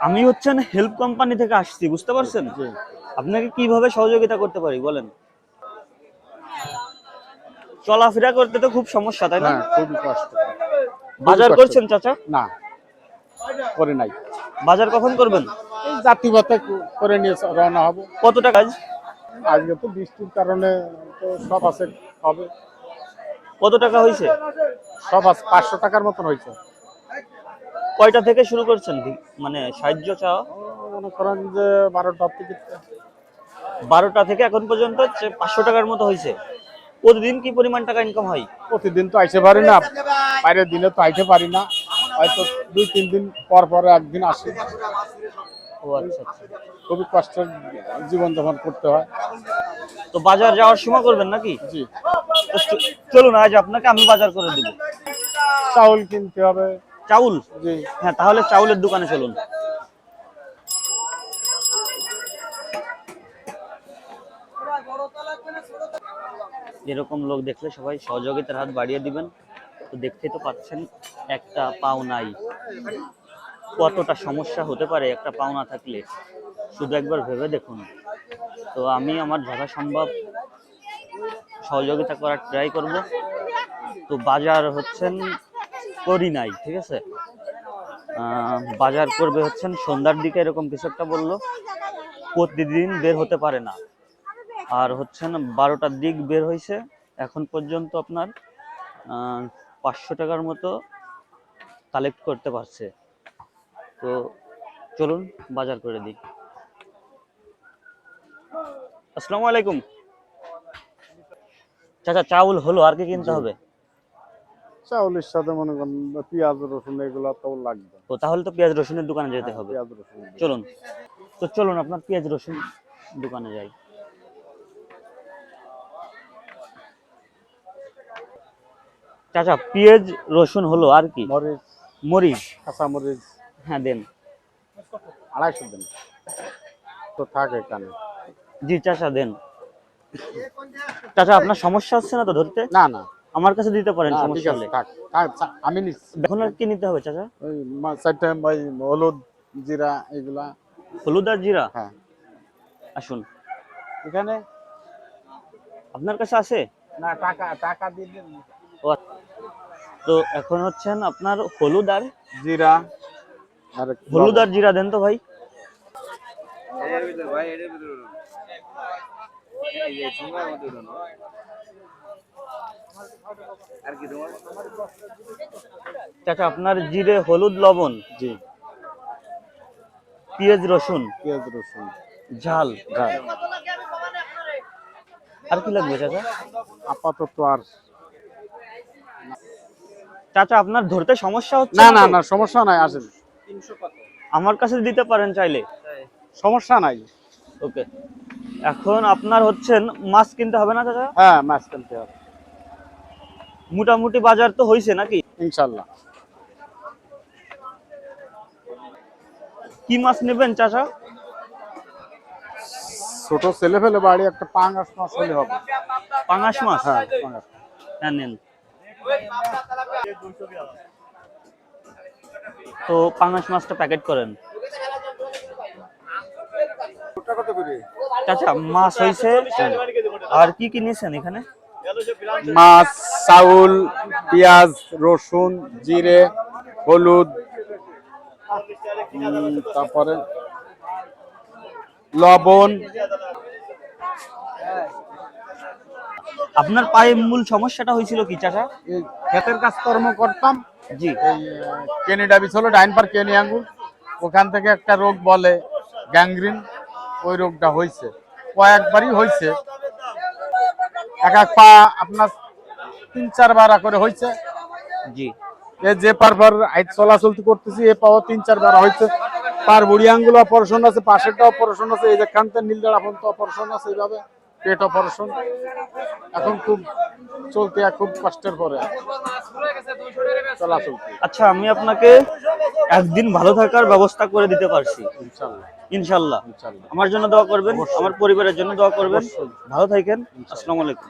আমি হচ্ছেন help company থেকে আসছি বুঝতে পারছেন? আপনাকে কীভাবে সহযোগিতা করতে পারি বলেন? চলাফেরা করতে তো খুব সমস্যা তাই না? হ্যাঁ খুবই কষ্ট। বাজার করছেন চাচা? না করে নাই। বাজার কখন করবেন? এই জাতিগত করে নিয়ে রওনা হব। কত টাকা আজ? আজকে তো বৃষ্টির কারণে তো সব আছে হবে। কত টাকা হয়েছে সব আছে পাঁচশো টাকার মতন হয়েছে কয়টা থেকে শুরু করছেন মানে সাহায্য চাওয়া? মনে করেন যে বারোটা থেকে বারোটা থেকে এখন পর্যন্ত পাঁচশো টাকার মতো হয়েছে। প্রতিদিন কি পরিমাণ টাকা ইনকাম হয়? প্রতিদিন তো আইসে পারি না। বাইরের দিনে তো আইতে পারি না। হয়তো দুই তিন দিন পর পর একদিন আসি। ও আচ্ছা আচ্ছা। খুবই কষ্টের জীবনযাপন করতে হয়। তো বাজার যাওয়ার সময় করবেন নাকি? জি। চলুন আজ আপনাকে আমি বাজার করে দেব। চাউল কিনতে হবে। চাউল? হ্যাঁ তাহলে চাউলের দোকানে চলুন। এরকম লোক দেখলে সবাই সহযোগিতার হাত বাড়িয়ে দিবেন। তো দেখতেই তো পাচ্ছেন একটা পাও নাই। কতটা সমস্যা হতে পারে একটা পাও না থাকলে? শুধু একবার ভেবে দেখুন। তো আমি আমার যথা সম্ভব সহযোগিতা করার ট্রাই করব। তো বাজার হচ্ছেন করি নাই ঠিক আছে? বাজার করবে হচ্ছেন সন্ধ্যার দিকে এরকম কিছু একটা বলল। প্রতিদিন বের হতে পারে না। আর হচ্ছেন বারোটার দিক বের হয়েছে এখন পর্যন্ত আপনার পাঁচশো টাকার মতো কালেক্ট করতে পারছে। তো চলুন বাজার করে দিই। আসসালামু আলাইকুম। চাচা চাউল হলো আর কি কিনতে হবে? চাউলের সাথে মনে করেন পেঁয়াজ রসুন এগুলো তো লাগবে। তো তাহলে তো পেঁয়াজ রসুনের দোকানে যেতে হবে। পেঁয়াজ রসুন চলুন। তো চলুন আপনার পেঁয়াজ রসুন দোকানে যাই। চাচা পেঁয়াজ রসুন হলো আর কি? মরিচ। মরিচ। কাঁচা মরিচ। হ্যাঁ দেন। আড়াইশো দিন। তো থাক এখানে। জি চাচা দেন। চাচা আপনার সমস্যা হচ্ছে না তো ধরতে? না না। আমার কাছে দিতে পারেন সমস্যা আমি এখন আর কি নিতে হবে চাচা? হলুদ জিরা এগুলা। হলুদ আর জিরা? হ্যাঁ। আসুন। এখানে? আপনার কাছে আছে? না টাকা টাকা দিয়ে দিন। আচ্ছা। তো এখন হচ্ছেন আপনার হলুদ আর? জিরা আর হলুদ আর জিরা দেন তো ভাই। চাচা আপনার জিরে হলুদ লবণ? জি। পেঁয়াজ রসুন? পেঁয়াজ রসুন। ঝাল। ঝাল। আর কি লাগবে চাচা আপাতত আর চাচা আপনার ধরতে সমস্যা হচ্ছে না না না সমস্যা নাই আসেন। আমার কাছে দিতে পারেন চাইলে। সমস্যা নাই। ওকে। এখন আপনার হচ্ছেন মাছ কিনতে হবে না চাচা? হ্যাঁ মাছ কিনতে হবে। মোটামুটি বাজার তো হয়েছে নাকি? ইনশাল্লাহ কি মাছ নেবেন চাচা? ছোট ছেলে ফেলে বাড়ি একটা পাঙ্গাস মাছ হলে হবে। পাঙাশ মাছ? হ্যাঁ পাঙ্গাস হ্যাঁ নেন। তো পাঙাশ মাছটা প্যাকেট করেন। চাচা মাছ হয়েছে আর কি কি নিয়েছেন এখানে? মাছ চাউল পেঁয়াজ রসুন জিরে হলুদ তারপরে লবণ। আপনার পায়ে মূল সমস্যাটা হয়েছিল কি এই ক্ষেতের কাজকর্ম করতাম। জি। কেনিডা বিচ হলো ডাইন পার কেনি আঙ্গুর ওখান থেকে একটা রোগ বলে গ্যাংগ্রিন। ওই রোগটা হয়েছে। কয়েকবারই হয়েছে। এক এক পা আপনার তিন চারবার করে হয়েছে জি। যে পারবার হাইট চলাচলতি করতেছি এ পাওয়া তিন চারবার হয়েছে পার বুড়ি আঙ্গুল অপারেশন আছে পাশেরটা অপারেশন আছে এই যে কান্তে নীলদার আপন তো অপারেশন আছে এইভাবে পেট অপারেশন এখন খুব চলতে খুব কষ্টের পরে। চলাচলতি আচ্ছা আমি আপনাকে একদিন ভালো থাকার ব্যবস্থা করে দিতে পারছি। ইনশাল্লাহ। আমার জন্য দোয়া করবেন আমার পরিবারের জন্য দোয়া করবেন। ভালো থাকেন আসসালামু আলাইকুম।